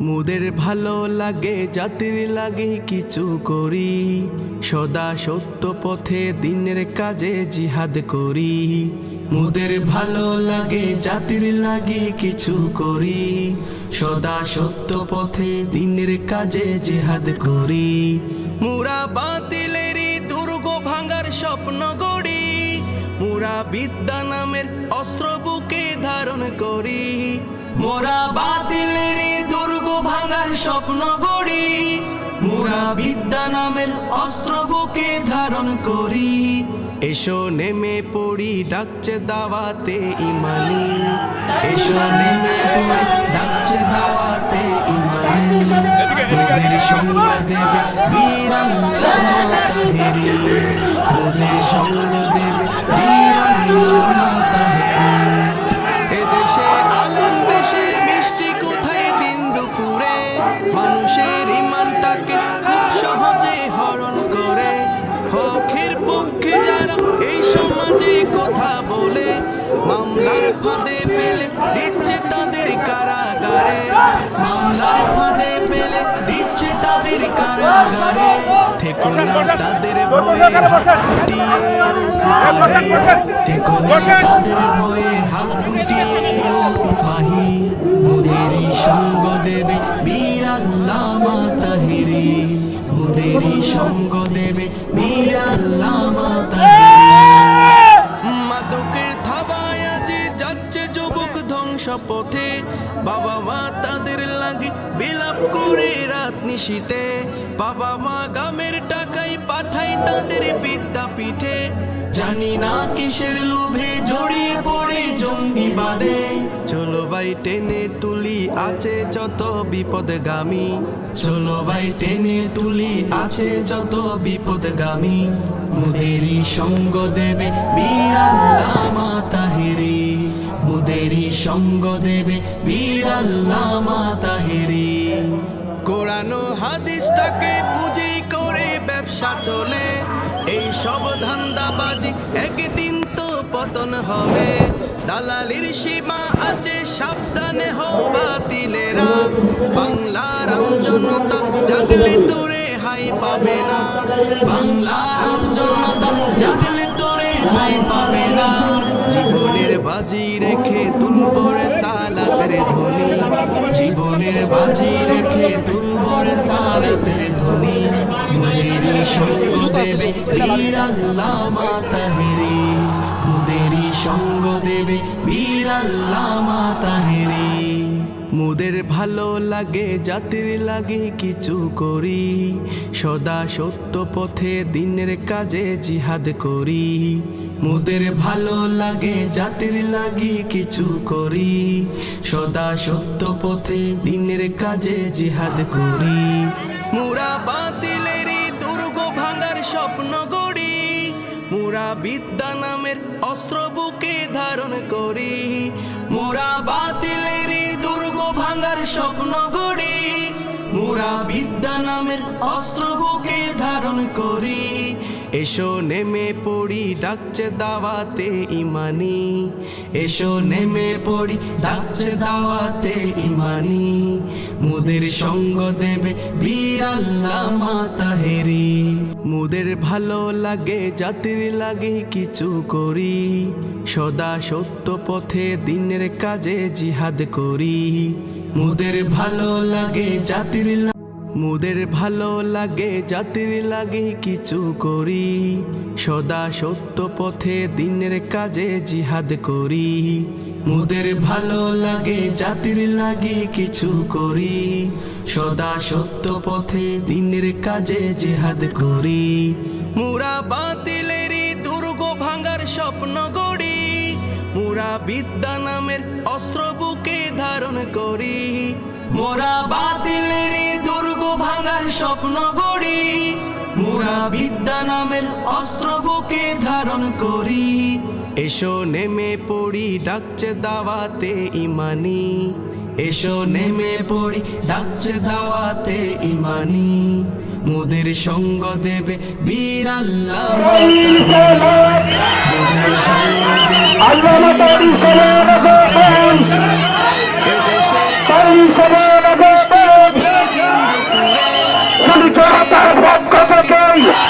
মুদের ভালো লাগে, জাতির লাগে কিছু করি। সদা সত্য পথে দিনের কাজে জিহাদ করি। মুদের ভালো লাগে, জাতির লাগে কিছু করি। সদা সত্য পথে দিনের কাজে জিহাদ করি। মুরা বাতিলেরই দুর্গ ভাঙার স্বপ্ন গড়ি। মোরা বিদ্যা নামের অস্ত্র বুকে ধারণ করি। মোরা বাতিলের দুর্গ ভাঙার স্বপ্ন গড়ি। মোরা বিদ্যা নামের অস্ত্র বুকে ধারণ করি। এসো নেমে পড়ি, ডাকছে দাওয়াতে ইমানি। এসো নেমে ডাকছে দাওয়াতে ইমানি। মোদের সঙ্গ দেবে বীরাঙ্গনা তাহেরি মোদের সঙ্গ দেবে বীরাঙ্গনা খুব সহজে হরণ করে। হকের পক্ষে যারা এই সমাজে কথা বলে, মামলার ফাঁদে পেলে দিচ্ছে তাদের কারাগারে। মামলার ফাঁদে পেলে দিচ্ছে তাদের কারাগারে। সঙ্গ দেবে মুদেরই সঙ্গ দেবে আল্লামা তাহিরি মাদকের থাবায় আজি যাচ্ছে যুবক ধ্বংস পথে বাবা মা তাদের লাগে বিলাপ করে রাত নিশীতে। বাবা মা গামের টাকায় পাঠাই তাদের বিদ্যাপীঠে। জানি না কিসের লোভে জড়িয়ে পড়ে জঙ্গি বাদে চলো ভাই, টেনে তুলি আছে যত বিপদগামী। চলো ভাই, টেনে তুলি আছে যত বিপদগামী। মুদেরই সঙ্গ দেবে বীর আল্লামা তাহেরি মুদেরই সঙ্গ দেবে হাদিসটাকে পুঁজি করে ব্যবসা চলে। এই সব ধান্দাবাজি একদিন পতন হবে। দালালির সীমা আছে, সাবধানে হও বাতিলেরা। বাংলার জনতা জাগলে তোরে হাই পাবে না। বাংলার জনতা জাগলে তোরে হাই পাবে না। জীবনের বাজি রেখে তুলবরে সালাতের ধ্বনি। জীবনের বাজি রেখে তুলবরে সালাতের ধ্বনি। মুদেরি সঙ্গ দেবে বীর আল্লামা তাহেরি মুদেরি সঙ্গ মুদের ভালো লাগে, জাতির লাগে কিছু করি। সদা সত্য পথে দিনের কাজে জিহাদ করি। মুদের ভালো লাগে, জাতির লাগে কিছু করি। সদা সত্য পথে দিনের কাজে জিহাদ করি। মুরা বাতিলেরই দুর্গ ভাঙার স্বপ্ন মোরা বিদ্যা নামের অস্ত্র বুকে ধারণ করি। মোরা বাতিলের দুর্গ ভাঙার স্বপ্ন গড়ি। মোরা বিদ্যা নামের অস্ত্র বুকে ধারণ করি। এসো নেমে পড়ি, ডাকছে দাওয়াতে ইমানি। এসো নেমে পড়ি, ডাকছে দাওয়াতে ইমানি। মুদের সঙ্গ দেবে আল্লামা তাহেরি মুদের ভালো লাগে, জাতির লাগে কিছু করি। সদা সত্য পথে দিনের কাজে জিহাদ করি। মুদের ভালো লাগে, জাতির মুদের ভালো লাগে, জাতির লাগে কিছু করি। সদা সত্য পথে দিনের কাজে জিহাদ করি। মুদের ভালো লাগে, জাতির লাগে কিছু করি। সদা সত্য পথে দিনের কাজে জিহাদ করি। মুরা বাতিলেরই দুর্গ ভাঙার স্বপ্ন গড়ি। মোরা বিদ্যা নামের অস্ত্র বুকে ধারণ করি। মোরা বাতিলের দুর্গ ভাঙার স্বপ্ন গড়ি। বিদ্যা নামের অস্ত্র বুকে ধারণ করি। এসো নেমে পড়ি, ডাকছে দাওয়াতে ইমানি। এসো নেমে পড়ি, ডাকছে দাওয়াতে ইমানি। মুদের সঙ্গ দেবে বীর আল্লাহ মুদের Hallelujah.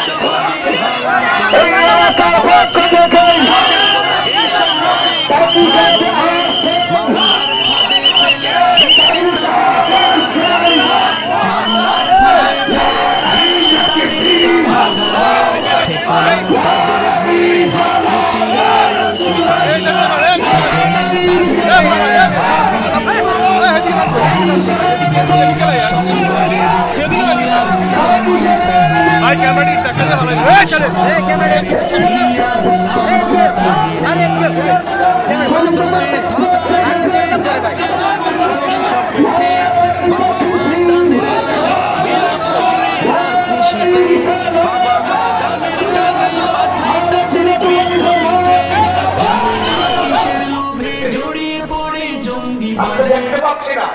তো দেখতে পাচ্ছি না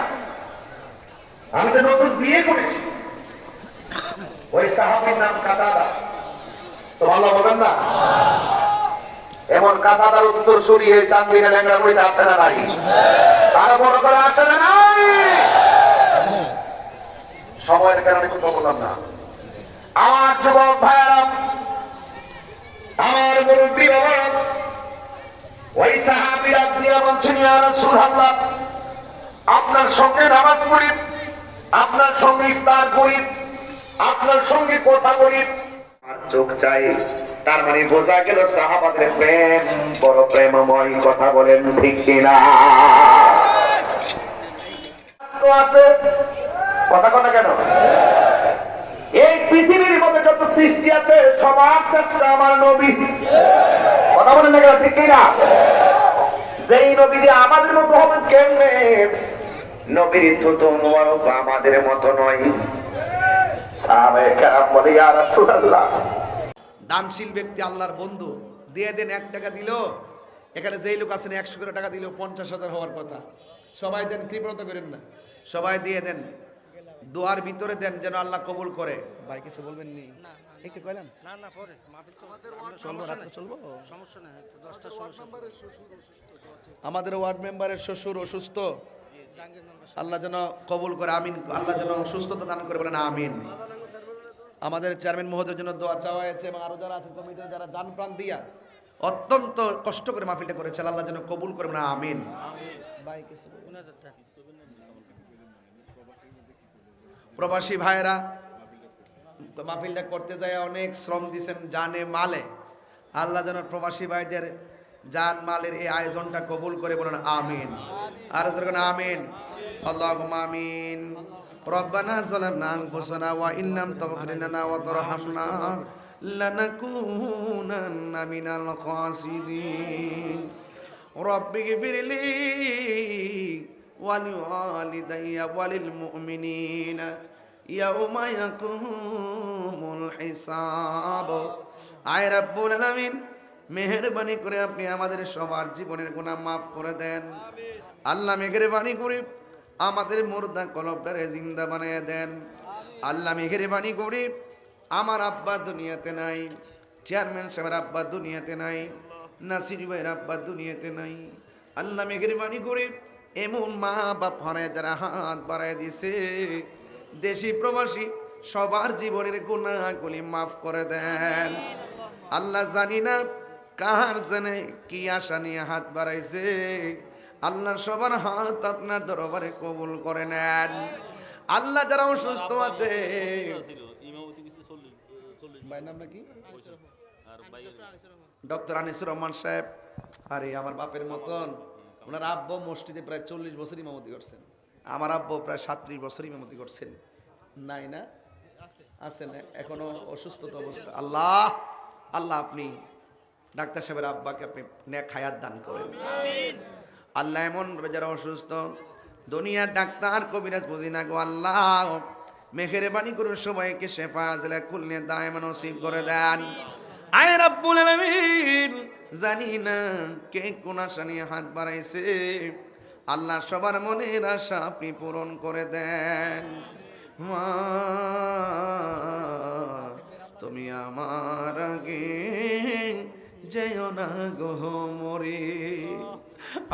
আমি তো নতুন বিয়ে করেছি। ওই সাহাবির নাম কাতাদা। তো ভালো বলেন না? এমন কাতাদার উত্তর সরিয়ে চান্দিনা ল্যাংড়া আছে না নাই? বড় করে আছে না নাই? সময়ের কারণে কথা বললাম না। আমার যুবক ভাইয়ারা, আমার মুরব্বী বাবারা, ওই আপনার সঙ্গে নামাজ পড়ি, আপনার সঙ্গে ইফতার করি আপনার সঙ্গে কথা বলি। চোখ চাই তার মানে বোঝা গেল সাহাবাদের প্রেম, বড় প্রেমময় কথা বলেন ঠিক কিনা। যেই নবী আমাদের মতো আমাদের মতো নয়। দানশীল ব্যক্তি আল্লাহর বন্ধু দিয়ে দেন এক টাকা দিল এখানে যেই লোক আছেন একশো করে টাকা দিল পঞ্চাশ হাজার হওয়ার কথা। সবাই দেন কৃপণতা করেন না। সবাই দিয়ে দেন দোয়ার ভিতরে দেন যেন আল্লাহ কবুল করে। ভাই কিছু বলবেন নি? একটু কইলাম না না পরে। মাহফিল তো চলবো সমস্যা চলবো? সমস্যা নেই তো দশটার আমাদের ওয়ার্ড মেম্বারের শ্বশুর অসুস্থ। আল্লাহ যেন কবুল করে, আমিন, আল্লাহ যেন সুস্থতা দান করে বলেন, আমিন। আমাদের চেয়ারম্যান মহোদয়ের জন্য দোয়া চাওয়া হয়েছে এবং আরও যারা আছেন কমিটির যারা যান প্রাণ দিয়া অত্যন্ত কষ্ট করে মাহফিলটা করেছে, আল্লাহ যেন কবুল করে বলেন, আমিন। প্রবাসী ভাইয়েরা, মাহফিলটা করতে যায় অনেক শ্রম দিছেন, জানে, মালে। আল্লাহ যেন প্রবাসী ভাইদের জান মালের এই আয়োজনটা কবুল করে বলেন আমিন আর যেরকম আমিন আল্লাহ আমিন ربنا ظلمنا أنفسنا وإن لم تغفر لنا وترحمنا لنكونن من الخاسرين رب اغفر لي ولوالدي وللمؤمنين يوم يقوم الحساب আয় রাব্বুল আলামিন মেহেরবানি করে আপনি আমাদের সবার জীবনের গুনাহ মাফ করে দেন। আল্লাহ মেহেরবানি করে আমাদের মুর্দা কলবটারে জিন্দা বানিয়ে দেন। আল্লাহ মেহেরবানি করে আমার আব্বা দুনিয়াতে নাই চেয়ারম্যান সাহেবের আব্বা দুনিয়াতে নাই নাসির ভাইয়ের আব্বা দুনিয়াতে নাই। আল্লাহ মেহেরবানি করে এমন মা বাপ হারায় যারা হাত বাড়ায় দিছে দেশি প্রবাসী সবার জীবনের গুণাগুলি মাফ করে দেন। আল্লাহ জানি না কার জানে কি আশা নিয়ে হাত বাড়াইছে? আল্লাহ সবার হাত আপনার দরবারে কবুল করে নেন। আল্লাহ যারা অসুস্থ আছে ভাইয়ের নাম নাকি ডক্টর আনিসুর রহমান সাহেব। আরে আমার বাপের মতন। ওনার আব্বু মসজিদে প্রায় চল্লিশ বছর ইমামতি করছেন। আমার আব্বু প্রায় সাত্রিশ বছর ইমামতি করছেন। নাই না? আছেন এখনও অসুস্থতা অবস্থা। আল্লাহ! আল্লাহ আপনি ডাক্তার সাহেবের আব্বাকে আপনি নেক হায়াত দান করেন। আল্লাহ এমন যারা অসুস্থ। দুনিয়ার ডাক্তার কবিরাজ বুঝি না গো আল্লাহ। মেঘের বাণী করুন সবাইকে শেফা জেলা খুলনে দায় নসিব করে দেন। আয় রাব্বুল আলামিন জানি না কে কোন আশা নিয়ে হাত বাড়াইছে। আল্লাহ সবার মনের আশা আপনি পূরণ করে দেন। মা তুমি আমার আগে যেও না গো মরে।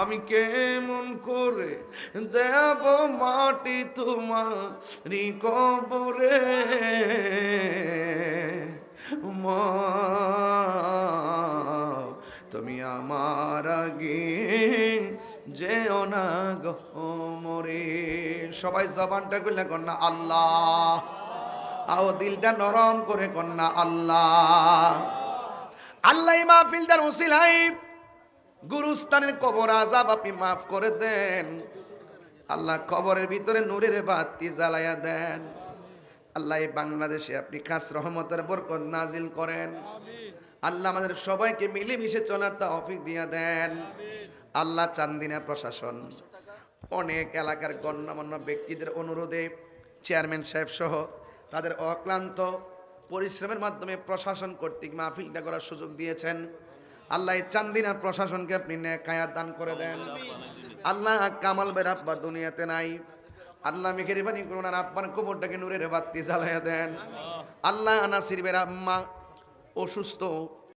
আমি কেমন করে দেব মাটি তোমারি কবরে? মা, তুমি আমার আগে যেও না গো মরে। সবাই জবানটা করলে কন্যা আল্লাহ। আও দিলটা নরম করে কন্যা আল্লাহ। আল্লাহ এই মাহফিলটার উসিলাই গুরুস্থানের কবর আজাব আপনি মাফ করে দেন। আল্লাহ কবরের ভিতরে নূরের বাতি জ্বালায়া দেন। আল্লাহ বাংলাদেশে আপনি খাস রহমতের বরকত নাজিল করেন। আল্লাহ আমাদের সবাইকে মিলেমিশে চলার তা অফিস দিয়া দেন। আল্লাহ চান্দিনা প্রশাসন, অনেক এলাকার গণ্যমান্য ব্যক্তিদের অনুরোধে চেয়ারম্যান সাহেব সহ তাদের অক্লান্ত পরিশ্রমের মাধ্যমে প্রশাসন কর্তৃক মাহফিলটা করার সুযোগ দিয়েছেন। আল্লাহ এই চান্দিনা প্রশাসনকে আপনি নেকায়াত দান করে দেন। আল্লাহ কামাল বের আব্বা দুনিয়াতে নাই। আল্লাহ মেঘেরিবানি করুন আর আব্বার কবরটাকে নূরের বাতি জ্বালাইয়া দেন। আল্লাহ নাসির বের আম্মা অসুস্থ